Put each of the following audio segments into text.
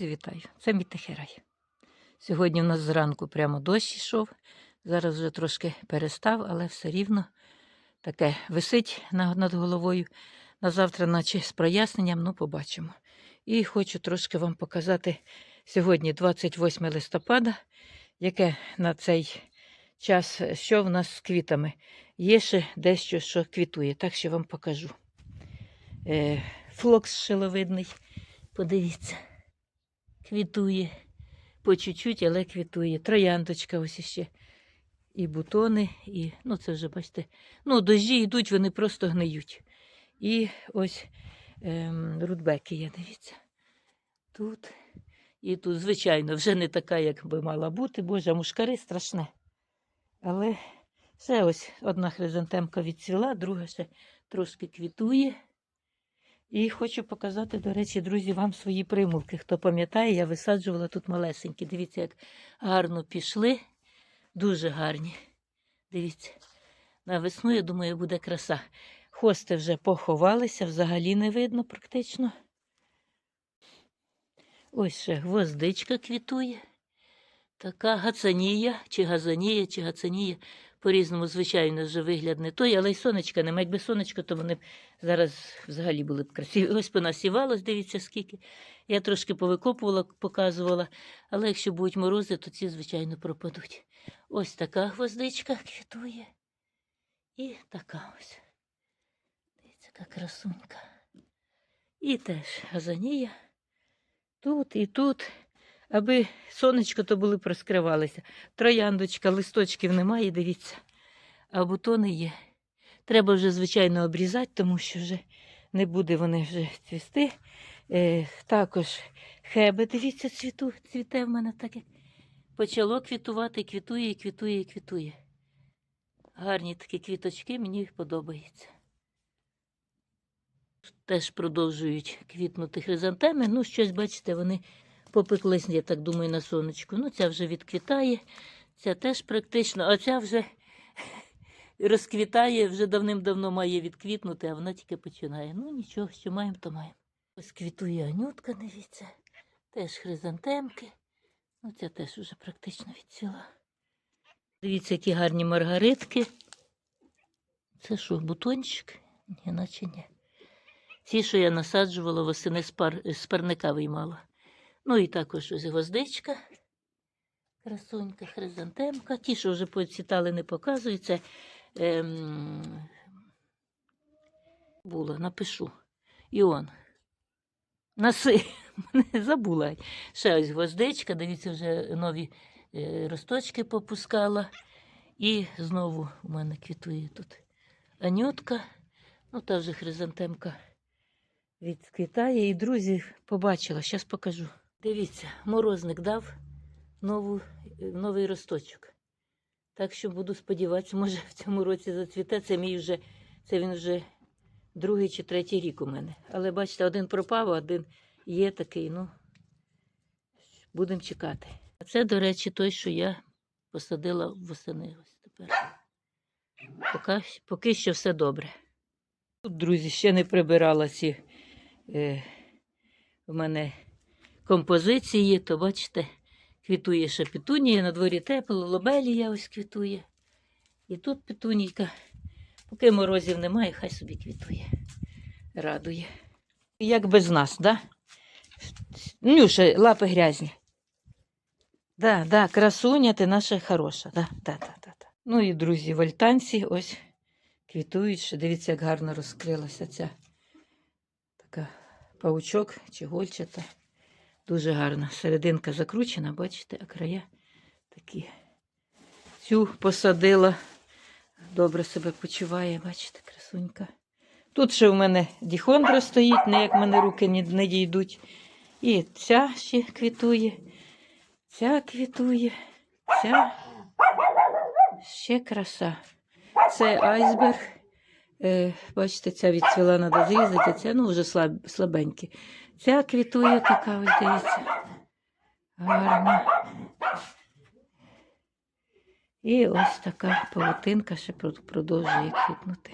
Вітаю, це мій. Сьогодні в нас зранку прямо дощ йшов. Зараз вже трошки перестав, але все рівно таке висить над головою. На завтра, наче з проясненням, ну побачимо. І хочу трошки вам показати сьогодні, 28 листопада, яке на цей час, що в нас з квітами. Є ще дещо, що квітує, так що вам покажу. Е, флокс шиловидний, подивіться квітує. По чуть-чуть, але квітує. Трояндочка ось іще. І бутони, і, ну це вже бачите, ну, дощі йдуть, вони просто гниють. І ось ем, рудбеки є, дивіться. Тут і тут, звичайно, вже не така, як би мала бути. Боже, мушкари страшне. Але ще ось одна хризантемка відцвіла, друга ще трошки квітує. І хочу показати, до речі, друзі, вам свої примулки. Хто пам'ятає, я висаджувала тут малесенькі. Дивіться, як гарно пішли. Дуже гарні. Дивіться. На весну, я думаю, буде краса. Хости вже поховалися, взагалі не видно практично. Ось ще гвоздичка квітує. Така гацанія, чи газанія, чи гацанія. По-різному, звичайно, вже вигляд не той, але й сонечка нема. Якби сонечко, то вони б зараз взагалі були б красиві. Ось понасівалось, дивіться, скільки. Я трошки повикопувала, показувала, але якщо будуть морози, то ці, звичайно, пропадуть. Ось така гвоздичка квітує. І така ось. Дивіться, яка красунька. І теж газанія. Тут і тут. Аби сонечко то були б розкривалися. Трояндочка, листочків немає, дивіться. А бутони є. Треба вже, звичайно, обрізати, тому що вже не буде вони вже цвісти. Е, також хебе, дивіться, цвіту, цвіте в мене так як почало квітувати, квітує, квітує, квітує. Гарні такі квіточки, мені подобаються. Теж продовжують квітнути хризантеми. Ну, щось, бачите, вони попеклись, я так думаю, на сонечку. Ну, ця вже відквітає, ця теж практично, а ця вже розквітає, вже давним-давно має відквітнути, а вона тільки починає. Ну, нічого, що маємо, то маємо. Ось квітує анютка, дивіться, теж хризантемки. Ну, ця теж вже практично відцвіла. Дивіться, які гарні маргаритки. Це що, бутончик? Ні, наче ні. Ці, що я насаджувала, восени з, пар... з парника виймала. Ну і також ось гвоздичка, красунька, хризантемка. Ті, що вже поцвітали, не показую. Це ем... була, напишу. Іон. Наси. Забула. Ще ось гвоздичка, дивіться, вже нові е, росточки попускала. І знову у мене квітує тут анютка. Ну, та вже хризантемка відквітає. І друзі, побачила, зараз покажу. Дивіться, морозник дав нову, е, новий росточок. Так що буду сподіватися, може в цьому році зацвіте. Це мій вже, це він вже другий чи третій рік у мене. Але бачите, один пропав, один є такий, ну, будемо чекати. А це, до речі, той, що я посадила восени. Ось тепер. Поки, поки що все добре. Тут, друзі, ще не прибирала ці е, в мене композиції, то бачите, квітує ще петунія, на дворі тепло, лобелія ось квітує. І тут петунійка. Поки морозів немає, хай собі квітує. Радує. Як без нас, да? Нюша, лапи грязні. Да, да, красуня, ти наша хороша. Да, да, да, да, да. Ну і друзі, вольтанці ось квітують. ще. Дивіться, як гарно розкрилася ця така паучок чи гольчата. Дуже гарна. Серединка закручена, бачите, а края такі. Цю посадила. Добре себе почуває, бачите, красунька. Тут ще в мене діхондра стоїть, не як в мене руки не дійдуть. І ця ще квітує, ця квітує, ця ще краса. Це айсберг. Е, бачите, ця відцвіла треба зрізати, ця ну, вже слаб, слабенькі. Ця квітує така, ось дивіться. Гарна. І ось така павутинка ще продовжує квітнути.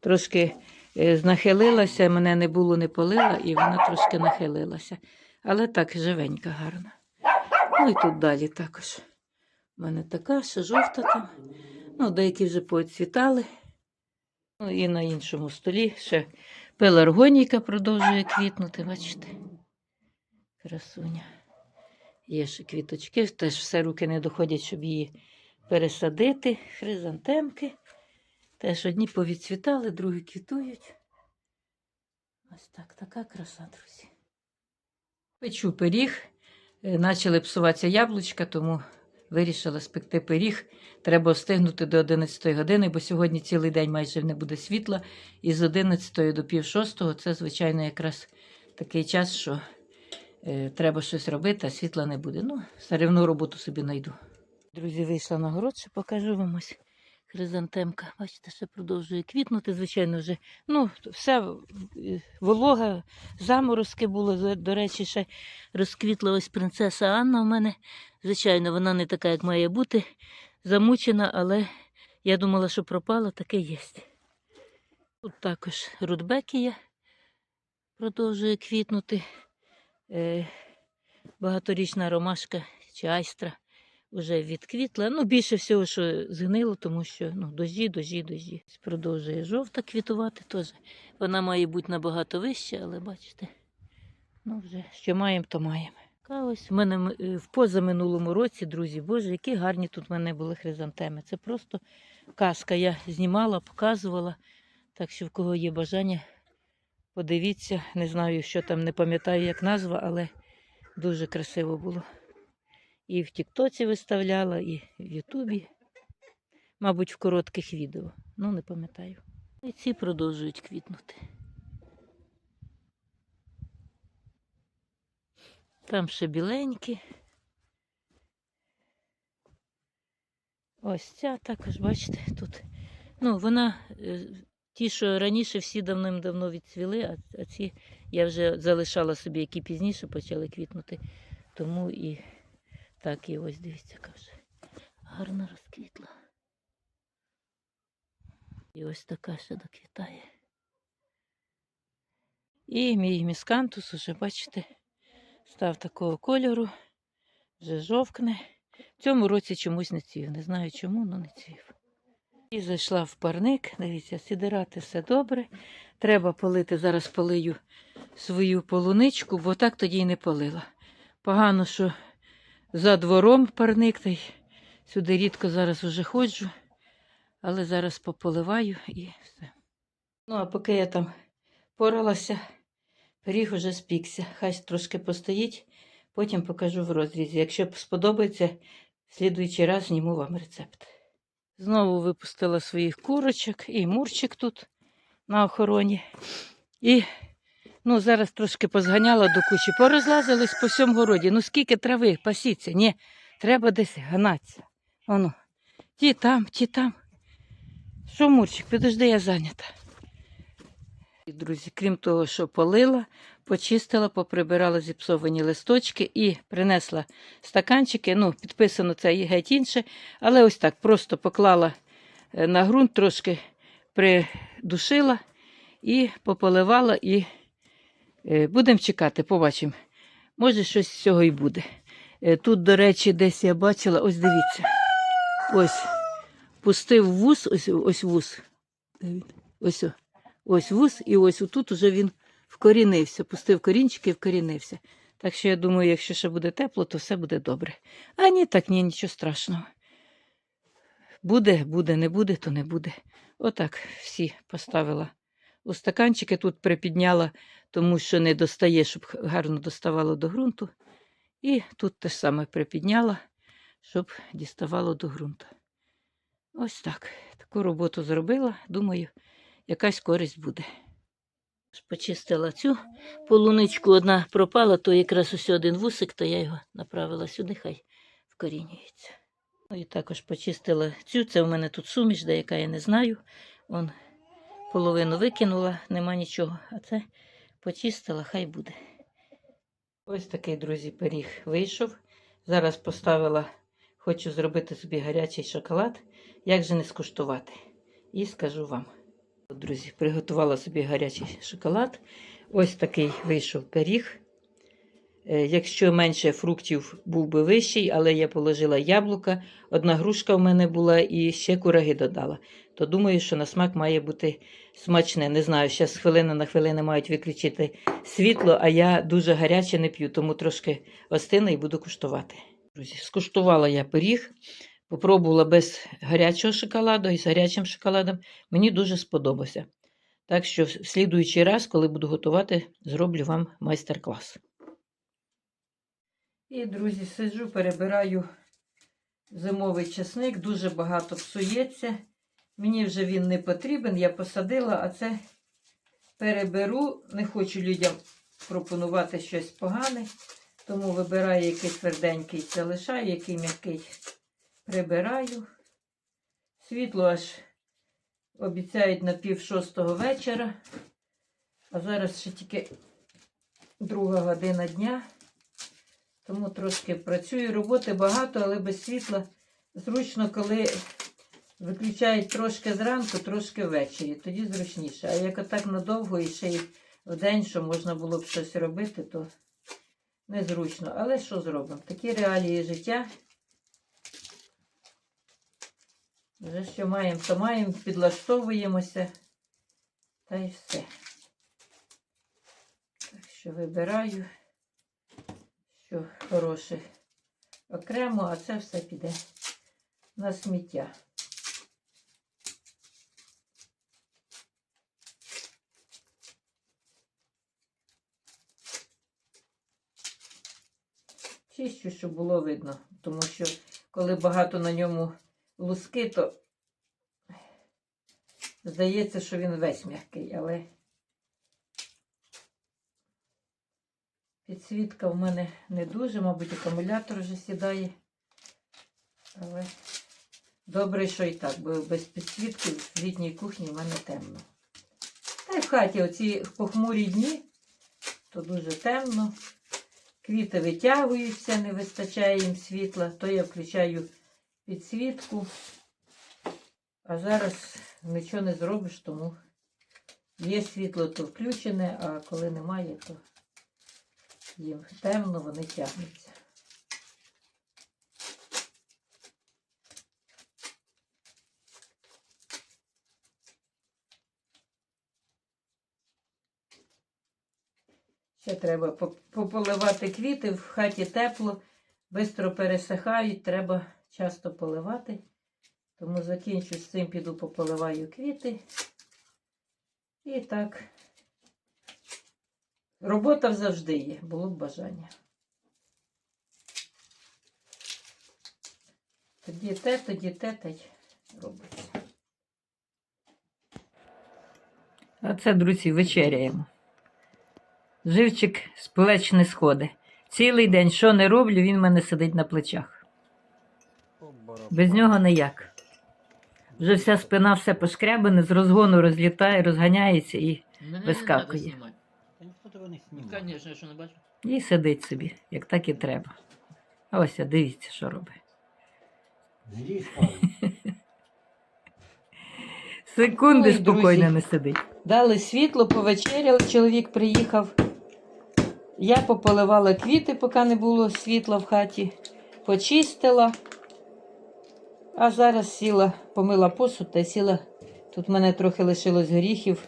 Трошки е, нахилилася, мене не було, не полила, і вона трошки нахилилася. Але так живенька гарна. Ну і тут далі також. У мене така, ще жовта там. Ну, деякі вже поцвітали. Ну і на іншому столі ще пеларгонійка продовжує квітнути, бачите? Красуня. Є ще квіточки, теж все руки не доходять, щоб її пересадити. Хризантемки. Теж одні повідцвітали, другі квітують. Ось так, така краса, друзі. Печу пиріг. Е, Начали псуватися яблучка, тому вирішила спекти пиріг. Треба встигнути до 11 години, бо сьогодні цілий день майже не буде світла. І з 11 до пів шостого це, звичайно, якраз такий час, що е, треба щось робити, а світла не буде. Ну, сарівну роботу собі знайду. Друзі, вийшла на город, що покажу вам ось хризантемка. Бачите, ще продовжує квітнути. Звичайно, вже ну, все волога, заморозки було. До- До речі, ще розквітла ось принцеса Анна у мене. Звичайно, вона не така, як має бути, замучена, але я думала, що пропала, таке є. Тут також рудбекія продовжує квітнути. Е, багаторічна ромашка чи айстра вже відквітла. Ну, більше всього, що згнило, тому що ну, дожі, дожі, дожі. Продовжує жовта квітувати теж. Вона має бути набагато вища, але бачите, ну вже що маємо, то маємо. Ось в мене е, в позаминулому році, друзі, боже, які гарні тут в мене були хризантеми. Це просто казка. Я знімала, показувала. Так що в кого є бажання, подивіться. Не знаю, що там, не пам'ятаю, як назва, але дуже красиво було. І в Тіктоці виставляла, і в Ютубі. Мабуть, в коротких відео. Ну, не пам'ятаю. І ці продовжують квітнути. Там ще біленькі. Ось ця також, бачите, тут. Ну, вона, е, ті, що раніше всі давним-давно відцвіли, а, ці я вже залишала собі, які пізніше почали квітнути. Тому і так, і ось дивіться, яка вже гарно розквітла. І ось така ще доквітає. І мій міскантус уже, бачите, став такого кольору, вже жовкне. В цьому році чомусь не цвів. Не знаю чому, але не цвів. І зайшла в парник. Дивіться, сідирати все добре. Треба полити. Зараз полию свою полуничку, бо так тоді й не полила. Погано, що за двором парник, та сюди рідко зараз уже ходжу, але зараз пополиваю і все. Ну, а поки я там поралася, пиріг уже спікся. Хай трошки постоїть, потім покажу в розрізі. Якщо сподобається, в слідуючий раз зніму вам рецепт. Знову випустила своїх курочок і мурчик тут на охороні. І ну, зараз трошки позганяла до кучі. Порозлазились по всьому городі. Ну скільки трави, пасіться. Ні, треба десь ганатися. Воно. Ті там, ті там. Що, Мурчик, підожди, я зайнята. Друзі, крім того, що полила, почистила, поприбирала зіпсовані листочки і принесла стаканчики. Ну, підписано це і геть інше, але ось так просто поклала е, на ґрунт, трошки придушила і пополивала, і будемо чекати, побачимо. Може, щось з цього і буде. Е, Тут, до речі, десь я бачила, ось дивіться. Ось пустив вус, ось, ось вус. Ось, ось вус, і ось отут уже він вкорінився, пустив корінчики і вкорінився. Так що я думаю, якщо ще буде тепло, то все буде добре. А ні, так ні, нічого страшного. Буде, буде, не буде, то не буде. Отак всі поставила у стаканчики. Тут припідняла, тому що не достає, щоб гарно доставало до ґрунту. І тут те ж саме припідняла, щоб діставало до ґрунту. Ось так. Таку роботу зробила. Думаю, якась користь буде. Почистила цю полуничку, одна пропала, то якраз ось один вусик, то я його направила сюди, хай вкорінюється. Ну і також почистила цю. Це у мене тут суміш, деяка я не знаю. Вон половину викинула, нема нічого. А це почистила, хай буде. Ось такий, друзі, пиріг вийшов. Зараз поставила, хочу зробити собі гарячий шоколад. Як же не скуштувати? І скажу вам. Друзі, приготувала собі гарячий шоколад. Ось такий вийшов пиріг. Е, Якщо менше фруктів був би вищий, але я положила яблука, одна грушка в мене була і ще кураги додала. То думаю, що на смак має бути смачне. Не знаю, зараз з хвилини на хвилини мають виключити світло, а я дуже гаряче не п'ю, тому трошки остине і буду куштувати. Друзі, скуштувала я пиріг, попробувала без гарячого шоколаду і з гарячим шоколадом. Мені дуже сподобався. Так що в слідуючий раз, коли буду готувати, зроблю вам майстер-клас. І, друзі, сиджу, перебираю зимовий часник, дуже багато псується. Мені вже він не потрібен, я посадила, а це переберу. Не хочу людям пропонувати щось погане, тому вибираю, який тверденький залишаю, який м'який прибираю. Світло аж обіцяють на пів шостого вечора. А зараз ще тільки друга година дня. Тому трошки працюю. Роботи багато, але без світла зручно, коли виключають трошки зранку, трошки ввечері. Тоді зручніше. А як отак надовго і ще й в день, що можна було б щось робити, то незручно. Але що зробимо? Такі реалії життя. Вже що маємо, то маємо, підлаштовуємося. Та й все. Так що вибираю, що хороше окремо, а це все піде на сміття. Чищу, щоб було видно, тому що коли багато на ньому луски, то здається, що він весь м'який, але підсвітка в мене не дуже, мабуть, акумулятор вже сідає. Але добре, що і так, бо без підсвітки в літній кухні в мене темно. Та й в хаті оці похмурі дні, то дуже темно. Квіти витягуються, не вистачає їм світла, то я включаю підсвітку. А зараз нічого не зробиш, тому є світло, то включене, а коли немає, то їм темно, вони тягнуться. Ще треба пополивати квіти, в хаті тепло, швидко пересихають, треба часто поливати. Тому закінчу з цим, піду пополиваю квіти. І так, робота завжди є, було б бажання. Тоді те, тоді те, та й робиться. А це, друзі, вечеряємо. Живчик з плеч не сходить. Цілий день, що не роблю, він в мене сидить на плечах. Без нього ніяк. Вже вся спина все пошкрябане, з розгону розлітає, розганяється і, Мене Вискакує. Не Ну, знімає. Звісно, я що не бачу. і сидить собі, як так і треба. А ось, дивіться, що робить. Секунди Ой, спокійно друзі. не сидить. Дали світло, повечеряли, чоловік приїхав. Я пополивала квіти, поки не було світла в хаті, почистила. А зараз сіла, помила посуд та й сіла. Тут в мене трохи лишилось горіхів.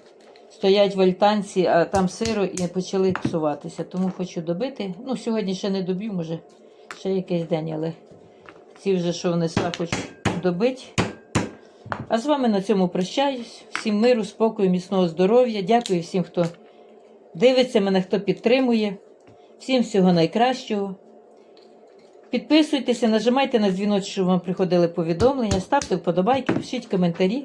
Стоять в альтанці, а там сиро і почали псуватися. Тому хочу добити. Ну, сьогодні ще не доб'ю, може, ще якийсь день, але ці вже, що внесла, хочу добити. А з вами на цьому прощаюсь. Всім миру, спокою, міцного здоров'я. Дякую всім, хто дивиться мене, хто підтримує. Всім всього найкращого. Підписуйтеся, нажимайте на дзвіночок, щоб вам приходили повідомлення, ставте вподобайки, пишіть коментарі.